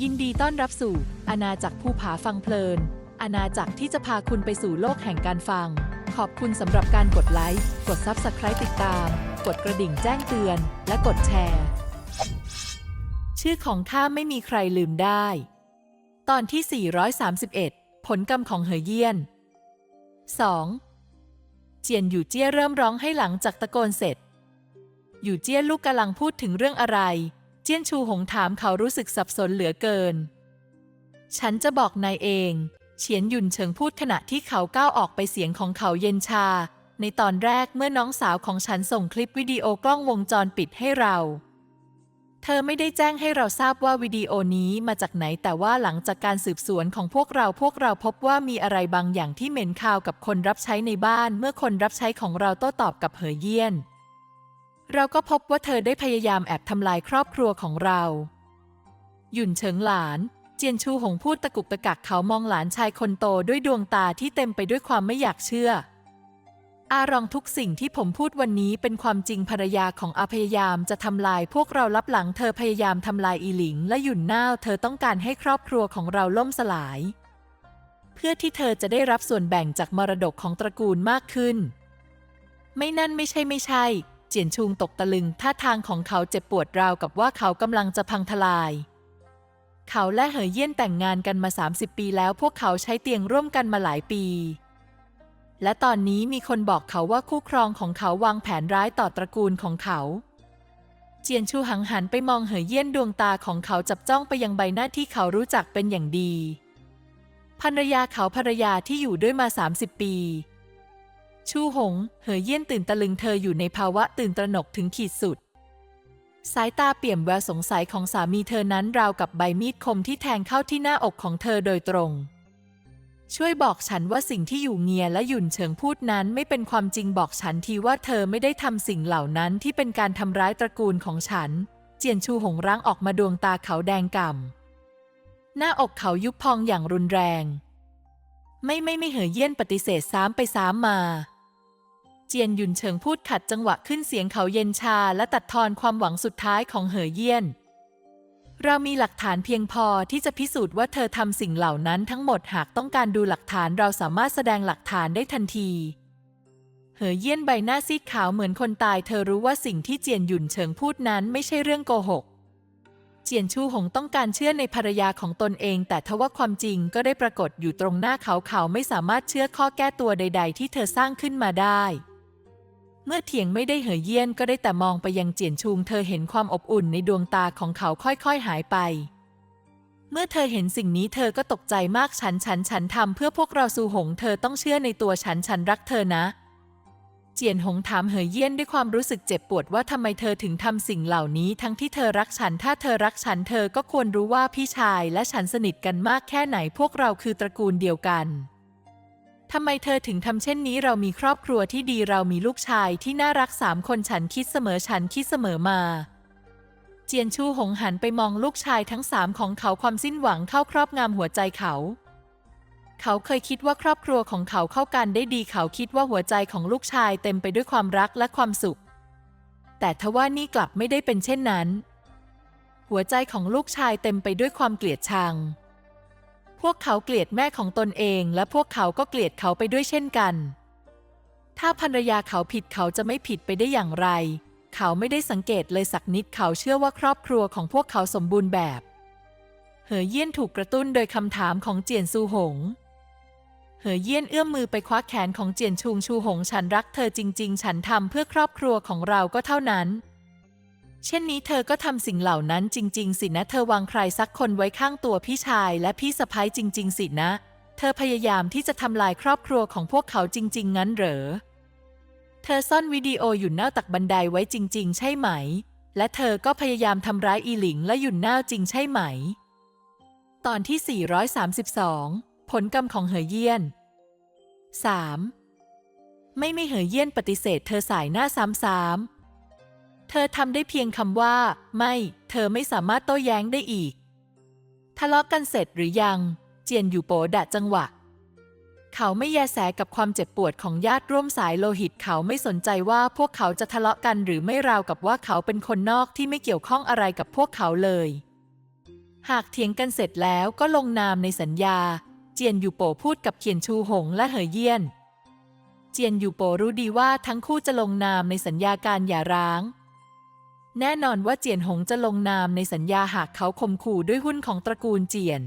ยินดีต้อนรับสู่อาณาจักรภูผาฟังเพลิน อาณาจักรที่จะพาคุณไปสู่โลกแห่งการฟัง ขอบคุณสำหรับการกดไลค์ กด Subscribe ติดตาม กดกระดิ่งแจ้งเตือน และกดแชร์ ชื่อของข้าไม่มีใครลืมได้ ตอนที่ 431 ผลกรรมของเหอเยี่ยน 2. เจียนอยู่เจี้ยเริ่มร้องให้หลังจากตะโกนเสร็จ อยู่เจี้ยลูกกำลังพูดถึงเรื่องอะไร เจี้ยนชูหงถามเขารู้สึกสับสนเหลือเกิน ฉันจะบอกนายเอง เฉียนหยุนเฉิงพูดขณะที่เขาก้าวออกไปเสียงของเขาเย็นชา ในตอนแรกเมื่อน้องสาวของฉันส่งคลิปวิดีโอกล้องวงจรปิดให้เรา เธอไม่ได้แจ้งให้เราทราบว่าวิดีโอนี้มาจากไหนแต่ว่าหลังจากการสืบสวนของพวกเราพวกเราพบว่ามีอะไรบางอย่างที่เหม็นคาวกับคนรับใช้ในบ้าน เมื่อคนรับใช้ของเราโต้ตอบกับเหอเยี่ยน เราก็พบว่าเธอได้พยายามแอบทำลายครอบครัวของเรา หยุ่นเฉิงหลาน เจียนชูหงพูดตะกุกตะกักเขามองหลานชายคนโตด้วยดวงตาที่เต็มไปด้วยความไม่อยากเชื่อ อารองทุกสิ่งที่ผมพูดวันนี้เป็นความจริงภรรยาของอาพยายามจะทำลายพวกเรารับหลังเธอพยายามทำลายอีหลิง และหยุ่นน่าวเธอต้องการให้ครอบครัวของเราล่มสลาย เพื่อที่เธอจะได้รับส่วนแบ่งจากมรดกของตระกูลมากขึ้น ไม่นั่นไม่ใช่ไม่ใช่ เจียนชุงตกตะลึง ท่าทางของเขาเจ็บปวดราวกับว่าเขากำลังจะพังทลาย เขาและเหอเยี่ยนแต่งงานกันมา 30 ปีแล้วพวกเขาใช้เตียงร่วมกันมาหลายปี และตอนนี้มีคนบอกเขาว่าคู่ครองของเขาวางแผนร้ายต่อตระกูลของเขาเจียนชูหังหันไปมองเหอเยี่ยนดวงตาของเขาจับจ้องไปยังใบหน้าที่เขารู้จักเป็นอย่างดี ภรรยาเขาภรรยาที่อยู่ด้วยมา 30 ปี ชูหง เหอเยี่ยนตื่นตะลึงเธออยู่ในภาวะตื่นตระหนกถึงขีดสุด สายตาเปี่ยมแววสงสัยของสามีเธอนั้นราวกับใบมีดคมที่แทงเข้าที่หน้าอกของเธอโดยตรง ช่วยบอกฉันว่าสิ่งที่อยู่เงียและหยุ่นเฉิงพูดนั้นไม่เป็นความจริงบอกฉันทีว่าเธอไม่ได้ทำสิ่งเหล่านั้นที่เป็นการทำร้ายตระกูลของฉัน เจียนชูหงร่างออกมาดวงตาเขาแดงก่ำหน้าอกเขายุบพองอย่างรุนแรง ไม่ไม่ไม่เหอเยี่ยนปฏิเสธซ้ำไปซ้ำมา จียนหยุนเฉิงพูดขัดจังหวะขึ้นเสียงเขาเย็นชาและตัดทอนความหวังสุดท้ายของเหอเยี่ยน เรามีหลักฐานเพียงพอที่จะพิสูจน์ว่าเธอทำสิ่งเหล่านั้นทั้งหมดหากต้องการดูหลักฐานเราสามารถแสดงหลักฐานได้ทันที เหอเยี่ยนใบหน้าซีดขาวเหมือนคนตาย เธอรู้ว่าสิ่งที่เจียนหยุนเฉิงพูดนั้นไม่ใช่เรื่องโกหกเจียนชูหงต้องการเชื่อในภรรยาของตนเอง แต่ทว่าความจริงก็ได้ปรากฏอยู่ตรงหน้าเขาเขาไม่สามารถเชื่อข้อแก้ตัวใด ๆ ที่เธอสร้างขึ้นมาได้ เมื่อเถียงไม่ได้เหยเยี่ยนก็ได้แต่มองไปยังเจียนชุง เธอเห็นความอบอุ่นในดวงตาของเขาค่อยๆหายไป เมื่อเธอเห็นสิ่งนี้เธอก็ตกใจมากฉันฉันฉันทำเพื่อพวกเราสูหง เธอต้องเชื่อในตัวฉันฉันรักเธอนะ เจียนหงถามเหยเยี่ยนด้วยความรู้สึกเจ็บปวดว่าทำไมเธอถึงทำสิ่งเหล่านี้ ทั้งที่เธอรักฉันถ้าเธอรักฉันเธอก็ควรรู้ว่าพี่ชายและฉันสนิทกันมากแค่ไหนพวกเราคือตระกูลเดียวกัน ทำไมเธอถึงทำเช่นนี้เรามีครอบครัวที่ดีเรามีลูกชายที่น่ารักสามคนฉันคิดเสมอฉันคิดเสมอมา เจียนชูหงหันไปมองลูกชายทั้งสามของเขาความสิ้นหวังเข้าครอบงำหัวใจเขา เขาเคยคิดว่าครอบครัวของเขาเข้ากันได้ดีเขาคิดว่าหัวใจของลูกชายเต็มไปด้วยความรักและความสุข แต่ทว่านี่กลับไม่ได้เป็นเช่นนั้น หัวใจของลูกชายเต็มไปด้วยความเกลียดชัง พวกเขาเกลียดแม่ของตนเอง และพวกเขาก็เกลียดเขาไปด้วยเช่นกัน ถ้าภรรยาเขาผิดเขาจะไม่ผิดไปได้อย่างไร เขาไม่ได้สังเกตเลยสักนิดเขาเชื่อว่าครอบครัวของพวกเขาสมบูรณ์แบบ เหอเยี่ยนถูกกระตุ้นโดยคำถามของเจียนซูหง เหอเยี่ยนเอื้อมมือไปคว้าแขนของเจียนชุงชูหง ฉันรักเธอจริง ๆ ฉันทำเพื่อครอบครัวของเราก็เท่านั้น เช่นนี้เธอก็ทำสิ่งเหล่านั้นจริง ๆ สินะ เธอวางใครสักคนไว้ข้างตัวพี่ชายและพี่สะพ้ยจริง ๆ สินะ เธอพยายามที่จะทำลายครอบครัวของพวกเขาจริง ๆ งั้นเหรอ เธอซ่อนวิดีโออยู่หน้าตักบันไดไว้จริง ๆ ใช่ไหม และเธอก็พยายามทำร้ายอีหลิงและหยุ่นหน้าจริงใช่ไหม ตอนที่ 432 ผลกรรมของเหอเยี่ยน 3. ไม่ไม่เหอเยี่ยนปฏิเสธเธอสายหน้าซ้ำๆ เธอทำได้เพียงคำว่า ไม่ เธอไม่สามารถโต้แย้งได้อีก ทะเลาะกันเสร็จหรือยัง เจียนอยู่โปดะจังหวะ เขาไม่แยแสกับความเจ็บปวดของญาติร่วมสายโลหิตเขาไม่สนใจว่าพวกเขาจะทะเลาะกันหรือไม่ราวกับว่าเขาเป็นคนนอกที่ไม่เกี่ยวข้องอะไรกับพวกเขาเลย หากเถียงกันเสร็จแล้วก็ลงนามในสัญญา เจียนอยู่โปพูดกับเขียนชูหงและเหอเยี่ยน เจียนอยู่โปรู้ดีว่าทั้งคู่จะลงนามในสัญญาการหย่าร้าง แน่นอนว่าเจียนหงจะลงนามในสัญญาหากเขาข่มขู่ด้วยหุ้นของตระกูลเจียน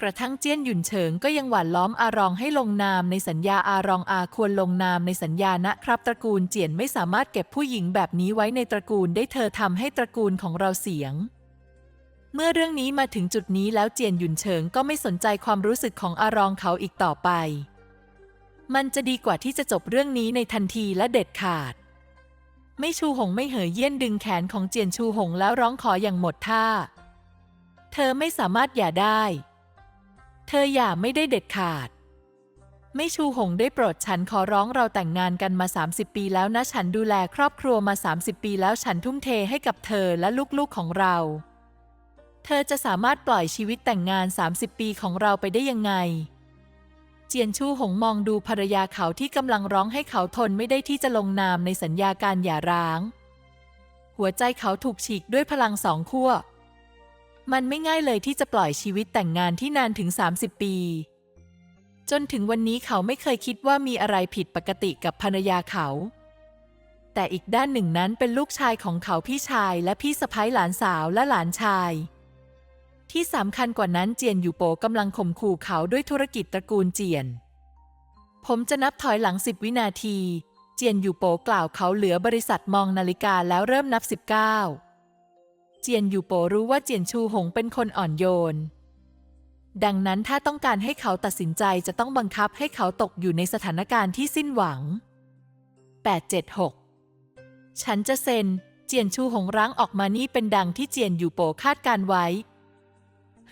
กระทั่งเจี้ยนหยุนเฉิงก็ยังหว่านล้อมอารองให้ลงนามในสัญญาอารองอาควรลงนามในสัญญานะครับ ตระกูลเจียนไม่สามารถเก็บผู้หญิงแบบนี้ไว้ในตระกูลได้เธอทำให้ตระกูลของเราเสียง เมื่อเรื่องนี้มาถึงจุดนี้แล้วเจียนหยุนเฉิงก็ไม่สนใจความรู้สึกของอารองเขาอีกต่อไป มันจะดีกว่าที่จะจบเรื่องนี้ในทันทีและเด็ดขาด ไม่ชูหงไม่เหยเยี่ยนดึงแขนของเจียนชูหงแล้วร้องขออย่างหมดท่า เธอไม่สามารถหย่าได้ เธออย่าไม่ได้เด็ดขาด ไม่ชูหงได้โปรดฉันขอร้องเราแต่งงานกันมา 30 ปีแล้วนะฉันดูแลครอบครัวมา 30 ปีแล้วฉันทุ่มเทให้กับเธอและลูกๆของเรา เธอจะสามารถปล่อยชีวิตแต่งงาน 30 ปีของเราไปได้ยังไง เจียนชูหงมองดูภรรยาเขาที่กำลังร้องให้เขาทนไม่ได้ที่จะลงนามในสัญญาการหย่าร้าง หัวใจเขาถูกฉีกด้วยพลังสองขั้ว มันไม่ง่ายเลยที่จะปล่อยชีวิตแต่งงานที่นานถึง 30 ปี จนถึงวันนี้เขาไม่เคยคิดว่ามีอะไรผิดปกติกับภรรยาเขา แต่อีกด้านหนึ่งนั้นเป็นลูกชายของเขาพี่ชายและพี่สะพ้ยหลานสาวและหลานชาย ที่สำคัญกว่านั้นเจียนอยู่โปกำลังข่มขู่เขาด้วยธุรกิจตระกูลเจียน ผมจะนับถอยหลังสิบวินาที เจียนอยู่โปกล่าวเขาเหลือบริษัทมองนาฬิกาแล้วเริ่มนับ 19 เจียนอยู่โปรู้ว่าเจียนชูหงเป็นคนอ่อนโยน ดังนั้นถ้าต้องการให้เขาตัดสินใจจะต้องบังคับให้เขาตกอยู่ในสถานการณ์ที่สิ้นหวัง 876 ฉันจะเซ็น เจียนชูหงร้างออกมานี่เป็นดังที่เจียนอยู่โปคาดการไว้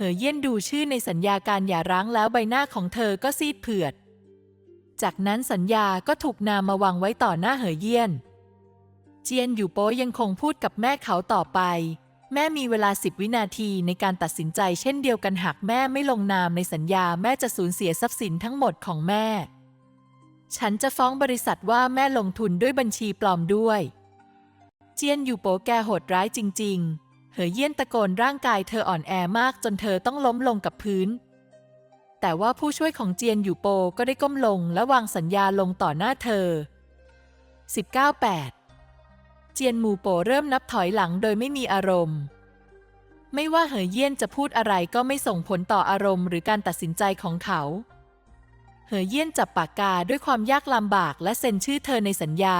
เหอเยี่ยนดูชื่อในสัญญาการหย่าร้างแล้วใบหน้าของเธอก็ซีดเผือด จากนั้นสัญญาก็ถูกนามาวางไว้ต่อหน้าเหอเยี่ยน เจียนอยู่โปยังคงพูดกับแม่เขาต่อไป แม่มีเวลาสิบวินาทีในการตัดสินใจเช่นเดียวกันหากแม่ไม่ลงนามในสัญญาแม่จะสูญเสียทรัพย์สินทั้งหมดของแม่ ฉันจะฟ้องบริษัทว่าแม่ลงทุนด้วยบัญชีปลอมด้วย เจียนอยู่โปแกโหดร้ายจริง ๆ อเยี่ยนตะโกนร่างกายเธออ่อนแอมากจนเธอต้องล้มลงกับพื้น แต่ว่าผู้ช่วยของเจียนอยู่โปก็ได้ก้มลงและวางสัญญาลงต่อหน้าเธอ 19.8 เจียนหมูโปเริ่มนับถอยหลังโดยไม่มีอารมณ์ ไม่ว่าเหอเยี่ยนจะพูดอะไรก็ไม่ส่งผลต่ออารมณ์หรือการตัดสินใจของเขา เหอเยี่ยนจับปากกาด้วยความยากลำบากและเซ็นชื่อเธอในสัญญา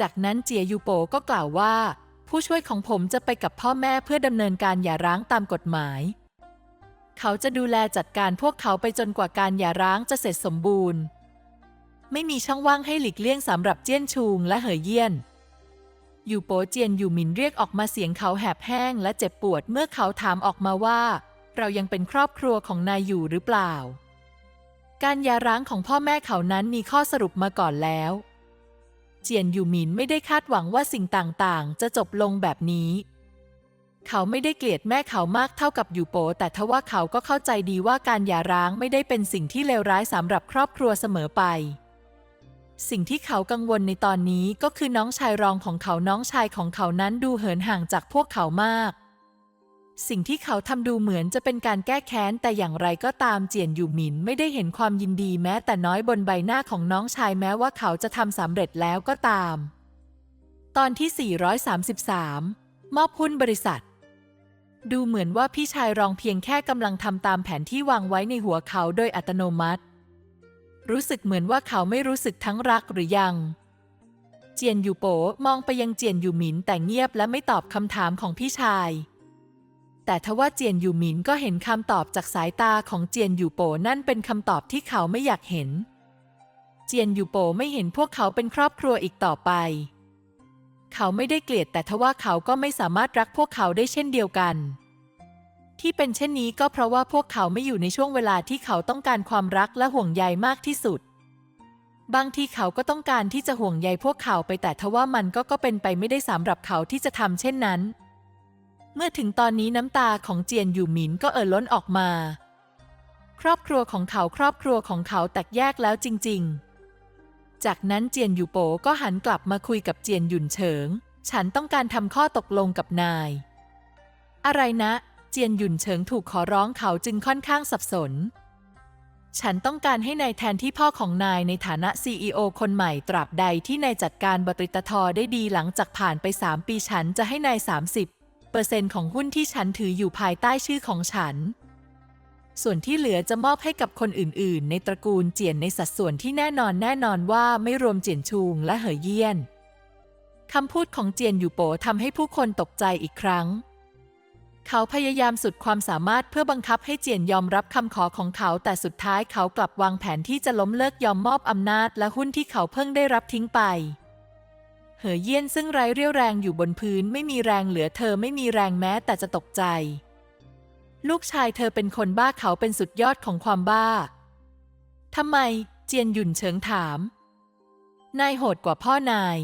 จากนั้นเจียยูโปก็กล่าวว่า ผู้ช่วยของผมจะไปกับพ่อแม่เพื่อดำเนินการหย่าร้างตามกฎหมาย เขาจะดูแลจัดการพวกเขาไปจนกว่าการหย่าร้างจะเสร็จสมบูรณ์ ไม่มีช่องว่างให้หลีกเลี่ยงสำหรับเจี้ยนชุงและเหอเยี่ยน อยู่โปเจียนอยู่หมินเรียกออกมาเสียงเขาแหบแห้งและเจ็บปวดเมื่อเขาถามออกมาว่า เรายังเป็นครอบครัวของนายอยู่หรือเปล่า การหย่าร้างของพ่อแม่เขานั้นมีข้อสรุปมาก่อนแล้ว เจียนอยู่หมินไม่ได้คาดหวังว่าสิ่งต่างๆ จะจบลงแบบนี้ เขาไม่ได้เกลียดแม่เขามากเท่ากับอยู่โป แต่ทว่าเขาก็เข้าใจดีว่าการหย่าร้างไม่ได้เป็นสิ่งที่เลวร้ายสำหรับครอบครัวเสมอไป สิ่งที่เขากังวลในตอนนี้ก็คือน้องชายรองของเขาน้องชายของเขานั้นดูเหินห่างจากพวกเขามาก สิ่งที่เขาทำดูเหมือนจะเป็นการแก้แค้น แต่อย่างไรก็ตามเจียนอยู่หมินไม่ได้เห็นความยินดีแม้แต่น้อยบนใบหน้าของน้องชายแม้ว่าเขาจะทำสำเร็จแล้วก็ตาม ตอนที่ 433 มอบหุ้นบริษัท ดูเหมือนว่าพี่ชายรองเพียงแค่กำลังทำตามแผนที่วางไว้ในหัวเขาโดยอัตโนมัติ รู้สึกเหมือนว่าเขาไม่รู้สึกทั้งรักหรือยังเจียนอยู่โปมองไปยังเจียนอยู่หมินแต่เงียบและไม่ตอบคำถามของพี่ชาย แต่ทว่าเจียนอยู่หมินก็เห็นคำตอบจากสายตาของเจียนอยู่โปนั่นเป็นคำตอบที่เขาไม่อยากเห็น เจียนอยู่โปไม่เห็นพวกเขาเป็นครอบครัวอีกต่อไป เขาไม่ได้เกลียดแต่ทว่าเขาก็ไม่สามารถรักพวกเขาได้เช่นเดียวกัน ที่เป็นเช่นนี้ก็เพราะว่าพวกเขาไม่อยู่ในช่วงเวลาที่เขาต้องการความรักและห่วงใยมากที่สุด บางทีเขาก็ต้องการที่จะห่วงใยพวกเขาไปแต่ทว่ามันก็ก็เป็นไปไม่ได้สำหรับเขาที่จะทำเช่นนั้น เมื่อถึงตอนนี้น้ำตาของเจียนอยู่หมินก็เอ่อล้นออกมา ครอบครัวของเขาครอบครัวของเขาแตกแยกแล้วจริง ๆ จากนั้นเจียนอยู่โปก็หันกลับมาคุยกับเจียนหยุนเฉิง ฉันต้องการทำข้อตกลงกับนาย อะไรนะ เจียนหยุนเฉิงถูกขอร้องเขาจึงค่อนข้างสับสน ฉันต้องการให้นายแทนที่พ่อของนายในฐานะซีอคนใหม่ตราบใดที่นายจัดการบริตทอได้ดีหลังจากผ่านไปสามปีฉันจะให้นายสามสิบ 10%ของหุ้นที่ฉันถืออยู่ภายใต้ชื่อของฉัน ส่วนที่เหลือจะมอบให้กับคนอื่น ๆ ในตระกูลเจียนในสัดส่วนที่แน่นอนแน่นอนว่าไม่รวมเจียนชูงและเหอเยี่ยนคำพูดของเจียนอยู่โปทำให้ผู้คนตกใจอีกครั้ง เขาพยายามสุดความสามารถเพื่อบังคับให้เจียนยอมรับคำขอของเขา แต่สุดท้ายเขากลับวางแผนที่จะล้มเลิกยอมมอบอำนาจและหุ้นที่เขาเพิ่งได้รับทิ้งไป เหอเยี่ยนซึ่งไร้เรี่ยวแรงอยู่บนพื้นไม่มีแรงเหลือเธอไม่มีแรงแม้แต่จะตกใจ ลูกชายเธอเป็นคนบ้าเขาเป็นสุดยอดของความบ้าทำไม เจียนหยุ่นเฉิงถาม นายโหดกว่าพ่อนาย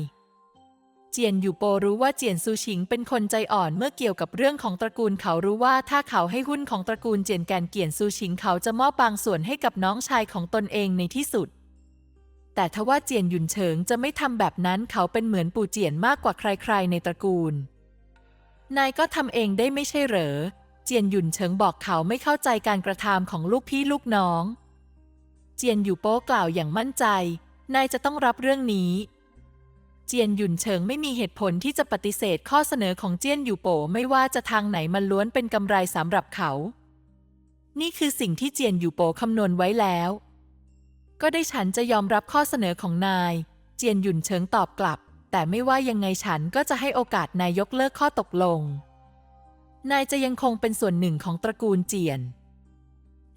เจียนอยู่โปรู้ว่าเจียนซูชิงเป็นคนใจอ่อนเมื่อเกี่ยวกับเรื่องของตระกูลเขารู้ว่าถ้าเขาให้หุ้นของตระกูลเจียนแกนเกียนซูชิงเขาจะมอบบางส่วนให้กับน้องชายของตนเองในที่สุด แต่ทว่าเจียนหยุนเฉิงจะไม่ทำแบบนั้นเขาเป็นเหมือนปู่เจียนมากกว่าใครๆในตระกูล นายก็ทำเองได้ไม่ใช่เหรอ เจียนหยุนเฉิงบอกเขาไม่เข้าใจการกระทำของลูกพี่ลูกน้อง เจียนอยู่โป้กล่าวอย่างมั่นใจ นายจะต้องรับเรื่องนี้ เจียนหยุนเฉิงไม่มีเหตุผลที่จะปฏิเสธข้อเสนอของเจียนอยู่โปไม่ว่าจะทางไหนมันล้วนเป็นกำไรสำหรับเขา นี่คือสิ่งที่เจียนอยู่โปคำนวณไว้แล้ว ก็ได้ฉันจะยอมรับข้อเสนอของนาย เจียนหยุนเฉิงตอบกลับ แต่ไม่ว่ายังไงฉันก็จะให้โอกาสนายยกเลิกข้อตกลง นายจะยังคงเป็นส่วนหนึ่งของตระกูลเจียน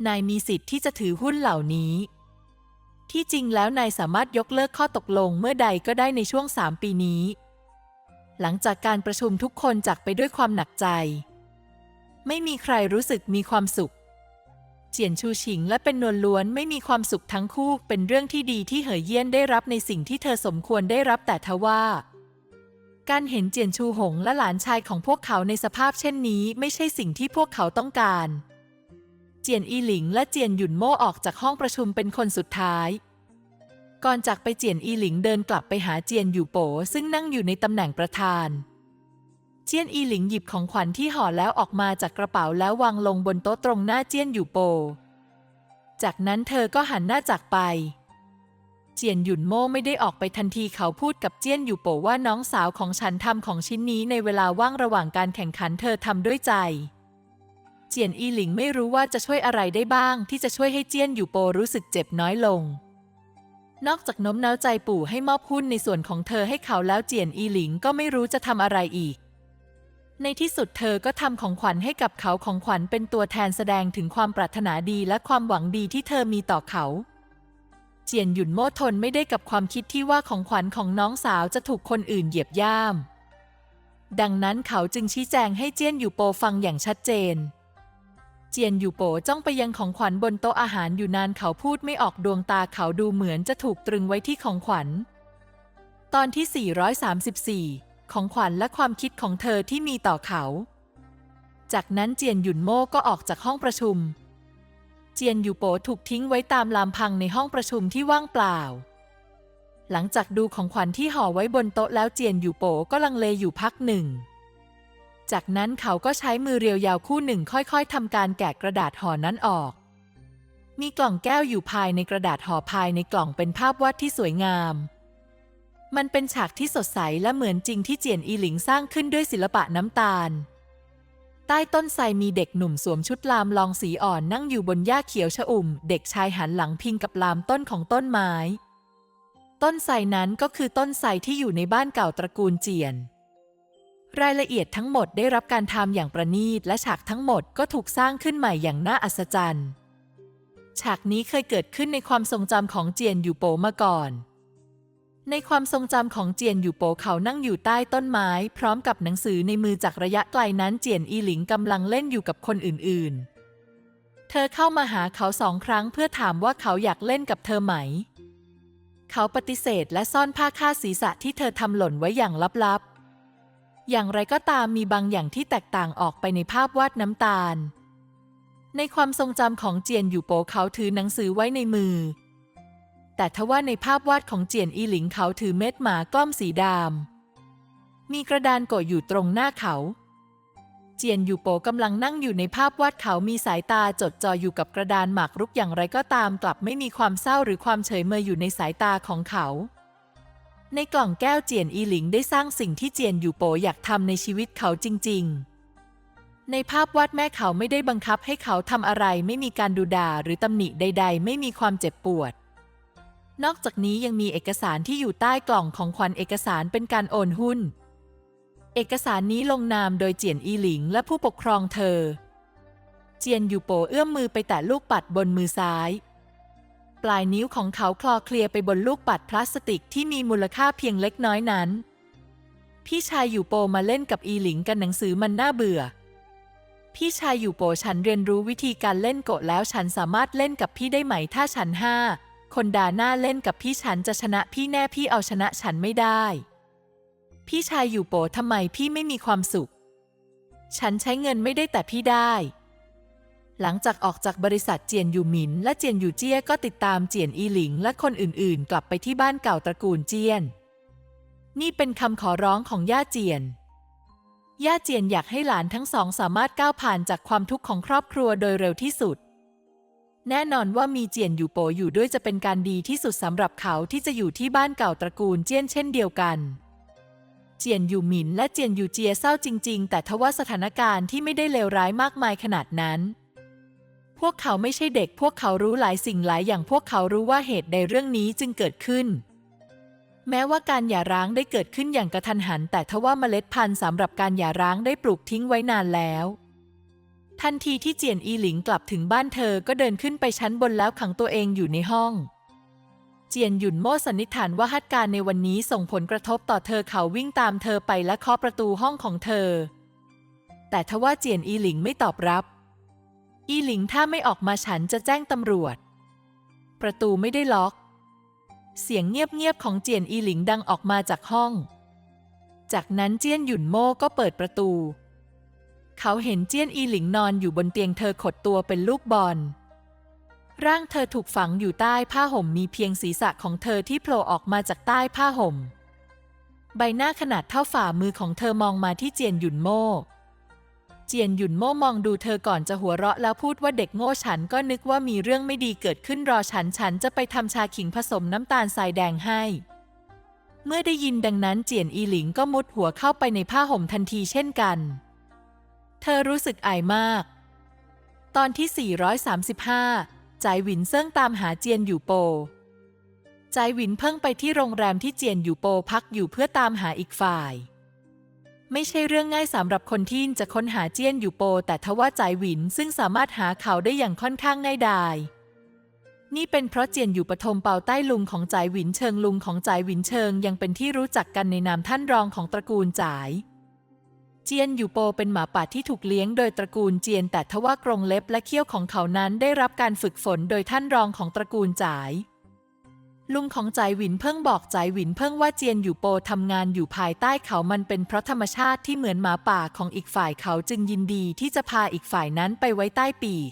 นายมีสิทธิ์ที่จะถือหุ้นเหล่านี้ ที่จริงแล้วนายสามารถยกเลิกข้อตกลงเมื่อใดก็ได้ในช่วง3ปีนี้ หลังจากการประชุมทุกคนจากไปด้วยความหนักใจ ไม่มีใครรู้สึกมีความสุข เจียนชูชิงและเป็นนวลล้วนไม่มีความสุขทั้งคู่เป็นเรื่องที่ดีที่เหอเยี่ยนได้รับในสิ่งที่เธอสมควรได้รับแต่ทว่า การเห็นเจียนชูหงและหลานชายของพวกเขาในสภาพเช่นนี้ไม่ใช่สิ่งที่พวกเขาต้องการ เจียนอีหลิงและเจียนหยุนโม่ออกจากห้องประชุมเป็นคนสุดท้าย ก่อนจากไปเจียนอีหลิงเดินกลับไปหาเจียนอยู่โปซึ่งนั่งอยู่ในตำแหน่งประธาน เจียนอีหลิงหยิบของขวัญที่ห่อแล้วออกมาจากกระเป๋าแล้ววางลงบนโต๊ะตรงหน้าเจียนอยู่โป จากนั้นเธอก็หันหน้าจากไป เจียนหยุนโม่ไม่ได้ออกไปทันทีเขาพูดกับเจียนอยู่โปว่าน้องสาวของฉันทำของชิ้นนี้ในเวลาว่างระหว่างการแข่งขันเธอทำด้วยใจ เจียนอีหลิงไม่รู้ว่าจะช่วยอะไรได้บ้าง ที่จะช่วยให้เจียนอยู่โปรู้สึกเจ็บน้อยลงนอกจากโน้มน้าวใจปู่ให้มอบหุ้นในส่วนของเธอให้เขาแล้วเจียนอีหลิงก็ไม่รู้จะทำอะไรอีก ในที่สุดเธอก็ทำของขวัญให้กับเขาของขวัญเป็นตัวแทนแสดงถึงความปรารถนาดีและความหวังดีที่เธอมีต่อเขา เจียนหยุนโม่ทนไม่ได้กับความคิดที่ว่าของขวัญของน้องสาวจะถูกคนอื่นเหยียบย่ามดังนั้นเขาจึงชี้แจงให้เจียนอยู่โปฟังอย่างชัดเจน เจียนอยู่โปจ้องไปยังของขวัญบนโต๊ะอาหารอยู่นานเขาพูดไม่ออกดวงตาเขาดูเหมือนจะถูกตรึงไว้ที่ของขวัญ ตอนที่ 434 ของขวัญและความคิดของเธอที่มีต่อเขา จากนั้นเจียนหยุนโม่ก็ออกจากห้องประชุม เจียนอยู่โปถูกทิ้งไว้ตามลามพังในห้องประชุมที่ว่างเปล่า หลังจากดูของขวัญที่ห่อไว้บนโต๊ะแล้วเจียนอยู่โปก็ลังเลอยู่พักหนึ่ง จากนั้นเขาก็ใช้มือเรียวยาวคู่หนึ่งค่อยๆทำการแกะกระดาษห่อนั้นออกมีกล่องแก้วอยู่ภายในกระดาษห่อภายในกล่องเป็นภาพวาดที่สวยงาม มันเป็นฉากที่สดใสและเหมือนจริงที่เจียนอีหลิงสร้างขึ้นด้วยศิลปะน้ำตาล ใต้ต้นไทรมีเด็กหนุ่มสวมชุดลามลองสีอ่อนนั่งอยู่บนหญ้าเขียวชอุ่ม เด็กชายหันหลังพิงกับลามต้นของต้นไม้ ต้นไทรนั้นก็คือต้นไทรที่อยู่ในบ้านเก่าตระกูลเจียน รายละเอียดทั้งหมดได้รับการทำอย่างประณีตและฉากทั้งหมดก็ถูกสร้างขึ้นใหม่อย่างน่าอัศจรรย์ ฉากนี้เคยเกิดขึ้นในความทรงจำของเจียนอยู่โปมาก่อน ในความทรงจำของเจียนอยู่โปเขานั่งอยู่ใต้ต้นไม้ พร้อมกับหนังสือในมือจากระยะไกลนั้นเจียนอีหลิงกำลังเล่นอยู่กับคนอื่นๆ เธอเข้ามาหาเขาสองครั้งเพื่อถามว่าเขาอยากเล่นกับเธอไหม เขาปฏิเสธและซ่อนผ้าคาดศีรษะที่เธอทำหล่นไว้อย่างลับๆ อย่างไรก็ตามมีบางอย่างที่แตกต่างออกไปในภาพวาดน้ำตาล ในความทรงจำของเจียนอยู่โปเขาถือหนังสือไว้ในมือ แต่ทว่าในภาพวาดของเจียนอีหลิงเขาถือเม็ดหมากล้อมสีดำมีกระดานโกะอยู่ตรงหน้าเขา เจียนอยู่โปกำลังนั่งอยู่ในภาพวาดเขามีสายตาจดจ่ออยู่กับกระดานหมากรุกอย่างไรก็ตามกลับไม่มีความเศร้าหรือความเฉยเมยอยู่ในสายตาของเขา ในกล่องแก้วเจียนอีหลิงได้สร้างสิ่งที่เจียนอยู่โปอยากทำในชีวิตเขาจริง ๆในภาพวาดแม่เขาไม่ได้บังคับให้เขาทำอะไรไม่มีการดูด่าหรือตำหนิใด ๆ ไม่มีความเจ็บปวด นอกจากนี้ยังมีเอกสารที่อยู่ใต้กล่องของขวัญเอกสารเป็นการโอนหุ้น เอกสารนี้ลงนามโดยเจียนอีหลิงและผู้ปกครองเธอ เจียนอยู่โปเอื้อมมือไปแตะลูกปัดบนมือซ้าย ปลายนิ้วของเขาคลอเคลียร์ไปบนลูกปัดพลาสติกที่มีมูลค่าเพียงเล็กน้อยนั้น พี่ชายอยู่โปมาเล่นกับอีหลิงกันหนังสือมันน่าเบื่อ พี่ชายอยู่โปฉันเรียนรู้วิธีการเล่นโกะแล้วฉันสามารถเล่นกับพี่ได้ไหมถ้าฉันห้า คนด่าหน้าเล่นกับพี่ฉันจะชนะพี่แน่พี่เอาชนะฉันไม่ได้ พี่ชายอยู่โปทำไมพี่ไม่มีความสุข ฉันใช้เงินไม่ได้แต่พี่ได้ หลังจากออกจากบริษัทเจียนอยู่หมิน และเจียนอยู่เจี้ยก็ติดตามเจียนอีหลิง และคนอื่นๆ กลับไปที่บ้านเก่าตระกูลเจียน นี่เป็นคำขอร้องของย่าเจียนย่าเจียนอยากให้หลานทั้งสองสามารถก้าวผ่านจากความทุกข์ของครอบครัวโดยเร็วที่สุด แน่นอนว่ามีเจียนอยู่โปอยู่ด้วยจะเป็นการดีที่สุดสำหรับเขาที่จะอยู่ที่บ้านเก่าตระกูลเจี้ยนเช่นเดียวกัน เจียนอยู่หมินและเจียนอยู่เจียเศร้าจริง ๆ แต่ทว่าสถานการณ์ที่ไม่ได้เลวร้ายมากมายขนาดนั้น พวกเขาไม่ใช่เด็ก พวกเขารู้หลายสิ่งหลายอย่างพวกเขารู้ว่าเหตุใดเรื่องนี้จึงเกิดขึ้น แม้ว่าการหย่าร้างได้เกิดขึ้นอย่างกระทันหัน แต่ทว่าเมล็ดพันธุ์สำหรับการหย่าร้างได้ปลูกทิ้งไว้นานแล้ว ทันทีที่เจียนอีหลิงกลับถึงบ้านเธอก็เดินขึ้นไปชั้นบนแล้วขังตัวเองอยู่ในห้อง เจียนหยุนโม่สันนิษฐานว่าเหตุการณ์ในวันนี้ส่งผลกระทบต่อเธอเขาวิ่งตามเธอไปและเคาะประตูห้องของเธอ แต่ทว่าเจียนอีหลิงไม่ตอบรับ อีหลิงถ้าไม่ออกมาฉันจะแจ้งตำรวจ ประตูไม่ได้ล็อก เสียงเงียบๆของเจียนอีหลิงดังออกมาจากห้อง จากนั้นเจียนหยุนโม่ก็เปิดประตู เขาเห็นเจียนอีหลิงนอนอยู่บนเตียงเธอขดตัวเป็นลูกบอล ร่างเธอถูกฝังอยู่ใต้ผ้าห่มมีเพียงศีรษะของเธอที่โผล่ออกมาจากใต้ผ้าห่ม ใบหน้าขนาดเท่าฝ่ามือของเธอมองมาที่เจียนหยุนโม่เจียนหยุนโม่มองดูเธอก่อนจะหัวเราะแล้วพูดว่าเด็กโง่ฉันก็นึกว่ามีเรื่องไม่ดีเกิดขึ้นรอฉันฉันจะไปทำชาขิงผสมน้ำตาลทรายแดงให้ เมื่อได้ยินดังนั้นเจียนอีหลิงก็มุดหัวเข้าไปในผ้าห่มทันทีเช่นกัน ธอรู้สึกอายมาก ตอนที่ 435ใจหวินเซิ่งตามหาเจียนอยู่โปใจหวินเพิ่งไปที่โรงแรมที่เจียนอยู่โปพักอยู่เพื่อตามหาอีกฝ่าย ไม่ใช่เรื่องง่ายสำหรับคนที่จะค้นหาเจียนอยู่โป แต่ทว่าใจหวินซึ่งสามารถหาเขาได้อย่างค่อนข้างง่ายดายนี่เป็นเพราะเจียนอยู่ปฐมเปาใต้ลุงของใจหวินเชิงลุงของใจหวินเชิงยังเป็นที่รู้จักกันในนามท่านรองของตระกูลจ่าย เจียนอยู่โปเป็นหมาป่าที่ถูกเลี้ยงโดยตระกูลเจียน แต่ทว่ากรงเล็บและเขี้ยวของเขานั้นได้รับการฝึกฝนโดยท่านรองของตระกูลจ่าย ลุงของจายหวินเพิ่งบอกจายหวินเพิ่งว่าเจียนอยู่โปทำงานอยู่ภายใต้เขามันเป็นเพราะธรรมชาติที่เหมือนหมาป่าของอีกฝ่ายเขาจึงยินดีที่จะพาอีกฝ่ายนั้นไปไว้ใต้ปีก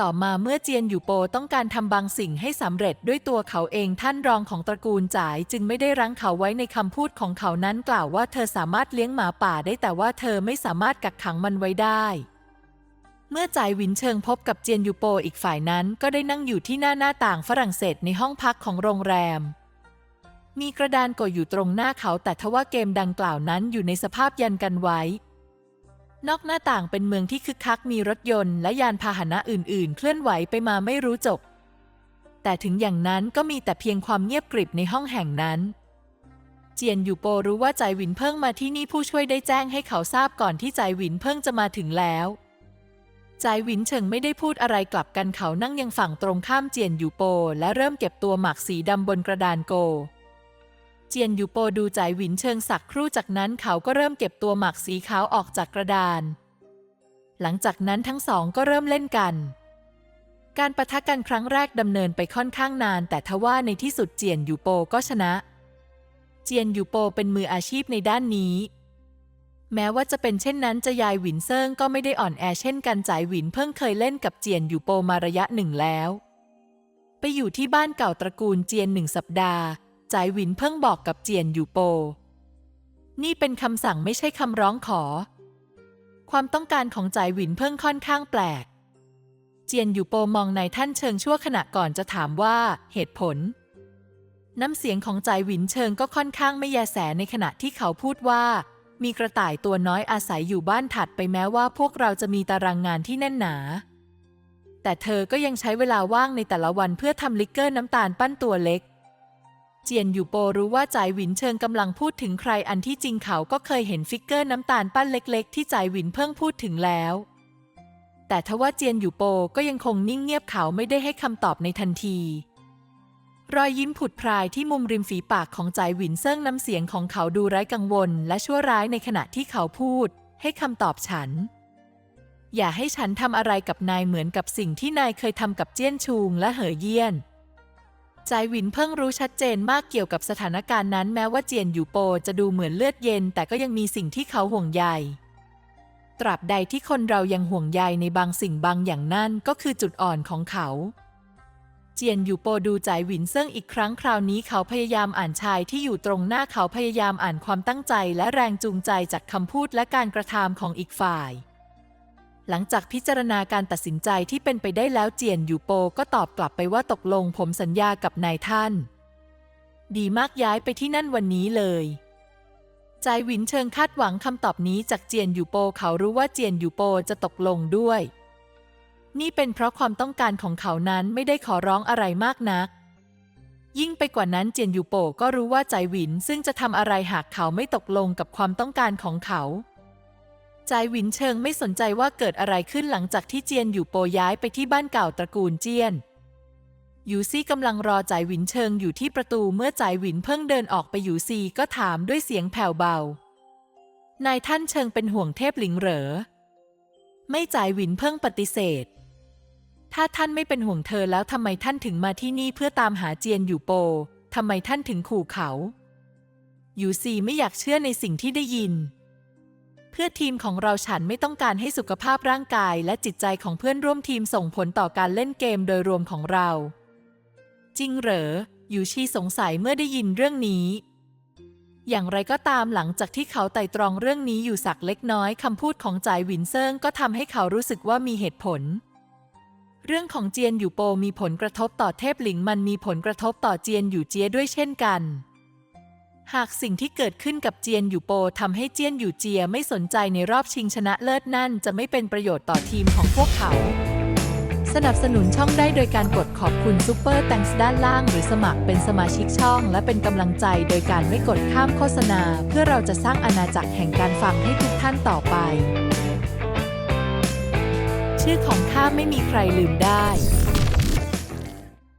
ต่อมาเมื่อเจียนอยู่โปต้องการทำบางสิ่งให้สำเร็จด้วยตัวเขาเองท่านรองของตระกูลจ่ายจึงไม่ได้รั้งเขาไว้ในคำพูดของเขานั้นกล่าวว่าเธอสามารถเลี้ยงหมาป่าได้แต่ว่าเธอไม่สามารถกักขังมันไว้ได้ เมื่อจ่ายหวินเชิงพบกับเจียนยูโปอีกฝ่ายนั้น ก็ได้นั่งอยู่ที่หน้าหน้าต่างฝรั่งเศสในห้องพักของโรงแรม มีกระดานกดอยู่ตรงหน้าเขาแต่ทว่าเกมดังกล่าวนั้นอยู่ในสภาพยันกันไว้ นอกหน้าต่างเป็นเมืองที่คึกคักมีรถยนต์ และยานพาหนะอื่น ๆ เคลื่อนไหวไปมาไม่รู้จบ แต่ถึงอย่างนั้นก็มีแต่เพียงความเงียบกริบในห้องแห่งนั้น เจียนอยู่โปรู้ว่าใจหวินเพิ่งมาที่นี่ผู้ช่วยได้แจ้งให้เขาทราบก่อนที่ใจหวินเพิ่งจะมาถึงแล้วใจหวินเฉิงไม่ได้พูดอะไรกลับกันเขานั่งยังฝั่งตรงข้ามเจียนอยู่โป และเริ่มเก็บตัวหมากสีดำบนกระดานโก เจียนอยู่โปดูใจหวินเชิงสักครู่จากนั้นเขาก็เริ่มเก็บตัวหมากสีขาวออกจากกระดาน หลังจากนั้นทั้งสองก็เริ่มเล่นกัน การประทะกันครั้งแรกดำเนินไปค่อนข้างนาน แต่ทว่าในที่สุดเจียนอยู่โปก็ชนะ เจียนอยู่โปเป็นมืออาชีพในด้านนี้ แม้ว่าจะเป็นเช่นนั้นจะยายหวินเซิงก็ไม่ได้อ่อนแอเช่นกันจ่ายหวินเพิ่งเคยเล่นกับเจียนอยู่โปมาระยะหนึ่งแล้ว ไปอยู่ที่บ้านเก่าตระกูลเจียนหนึ่งสัปดาห์ จ่ายหวินเพิ่งบอกกับเจียนอยู่โป นี่เป็นคำสั่งไม่ใช่คำร้องขอ ความต้องการของจ่ายหวินเพิ่งค่อนข้างแปลก เจียนอยู่โปมองนายท่านเชิงชั่วขณะก่อนจะถามว่าเหตุผล น้ำเสียงของจ่ายหวินเชิงก็ค่อนข้างไม่แยแสในขณะที่เขาพูดว่า มีกระต่ายตัวน้อยอาศัยอยู่บ้านถัดไปแม้ว่าพวกเราจะมีตารางงานที่แน่นหนาแต่เธอก็ยังใช้เวลาว่างในแต่ละวันเพื่อทำลิกเกอร์น้ำตาลปั้นตัวเล็ก เจียนอยู่โปรู้ว่าจ่ายหวินเชิงกำลังพูดถึงใครอันที่จริงเขาก็เคยเห็นฟิกเกอร์น้ำตาลปั้นเล็ก ๆ ที่จ่ายหวินเพิ่งพูดถึงแล้ว แต่ทว่าเจียนอยู่โปก็ยังคงนิ่งเงียบเขาไม่ได้ให้คำตอบในทันที รอยยิ้มผุดพรายที่มุมริมฝีปากของจ่ายหวินเซิ่งน้ำเสียงของเขาดูไร้กังวล และชั่วร้ายในขณะที่เขาพูด ให้คำตอบฉัน อย่าให้ฉันทำอะไรกับนายเหมือนกับสิ่งที่นายเคยทำกับเจี้ยนชุงและเหอเยี่ยน จายหวินเพิ่งรู้ชัดเจนมากเกี่ยวกับสถานการณ์นั้นแม้ว่าเจียนอยู่โปจะดูเหมือนเลือดเย็น แต่ก็ยังมีสิ่งที่เขาห่วงใย ตราบใดที่คนเรายังห่วงใยในบางสิ่งบางอย่างนั่นก็คือจุดอ่อนของเขา เจียนอยู่โปดูจายหวินเซิ่งอีกครั้งคราวนี้เขาพยายามอ่านชายที่อยู่ตรงหน้าเขาพยายามอ่านความตั้งใจและแรงจูงใจจากคำพูดและการกระทำของอีกฝ่าย หลังจากพิจารณาการตัดสินใจที่เป็นไปได้แล้วเจียนอยู่โปก็ตอบกลับไปว่าตกลงผมสัญญากับนายท่าน ดีมากย้ายไปที่นั่นวันนี้เลยใจหวินเชิงคาดหวังคำตอบนี้จากเจียนอยู่โปเขารู้ว่าเจียนอยู่โปจะตกลงด้วย นี่เป็นเพราะความต้องการของเขานั้นไม่ได้ขอร้องอะไรมากนัก ยิ่งไปกว่านั้นเจียนอยู่โปก็รู้ว่าใจหวินซึ่งจะทำอะไรหากเขาไม่ตกลงกับความต้องการของเขา จายหวินเชิงไม่สนใจว่าเกิดอะไรขึ้นหลังจากที่เจียนอยู่โปย้ายไปที่บ้านเก่าตระกูลเจียนยูซี่กำลังรอจายหวินเชิงอยู่ที่ประตูเมื่อจายหวินเพิ่งเดินออกไปยูซีก็ถามด้วยเสียงแผ่วเบา นายท่านเชิงเป็นห่วงเทพหลิงเหรอ ไม่จายหวินเพิ่งปฏิเสธ ถ้าท่านไม่เป็นห่วงเธอแล้วทำไมท่านถึงมาที่นี่เพื่อตามหาเจียนอยู่โปทำไมท่านถึงขู่เขายูซีไม่อยากเชื่อในสิ่งที่ได้ยิน พื่อทีมของเราฉันไม่ต้องการให้สุขภาพร่างกายและจิตใจของเพื่อนร่วมทีมส่งผลต่อการเล่นเกมโดยรวมของเรา จริงเหรอ ยูชีสงสัยเมื่อได้ยินเรื่องนี้ อย่างไรก็ตามหลังจากที่เขาไต่ตรองเรื่องนี้อยู่สักเล็กน้อยคำพูดของจ่ายหวินเซิงก็ทำให้เขารู้สึกว่ามีเหตุผล เรื่องของเจียนอยู่โปมีผลกระทบต่อเทพหลิงมันมีผลกระทบต่อเจียนอยู่เจียด้วยเช่นกัน หากสิ่งที่เกิดขึ้นกับเจียนอยู่โปทำให้เจียนอยู่เจียไม่สนใจในรอบชิงชนะเลิศนั่น จะไม่เป็นประโยชน์ต่อทีมของพวกเขา สนับสนุนช่องได้โดยการกดขอบคุณซูเปอร์แตงส์ด้านล่าง หรือสมัครเป็นสมาชิกช่อง และเป็นกำลังใจโดยการไม่กดข้ามโฆษณา เพื่อเราจะสร้างอาณาจักรแห่งการฟังให้ทุกท่านต่อไป ชื่อของข้าไม่มีใครลืมได้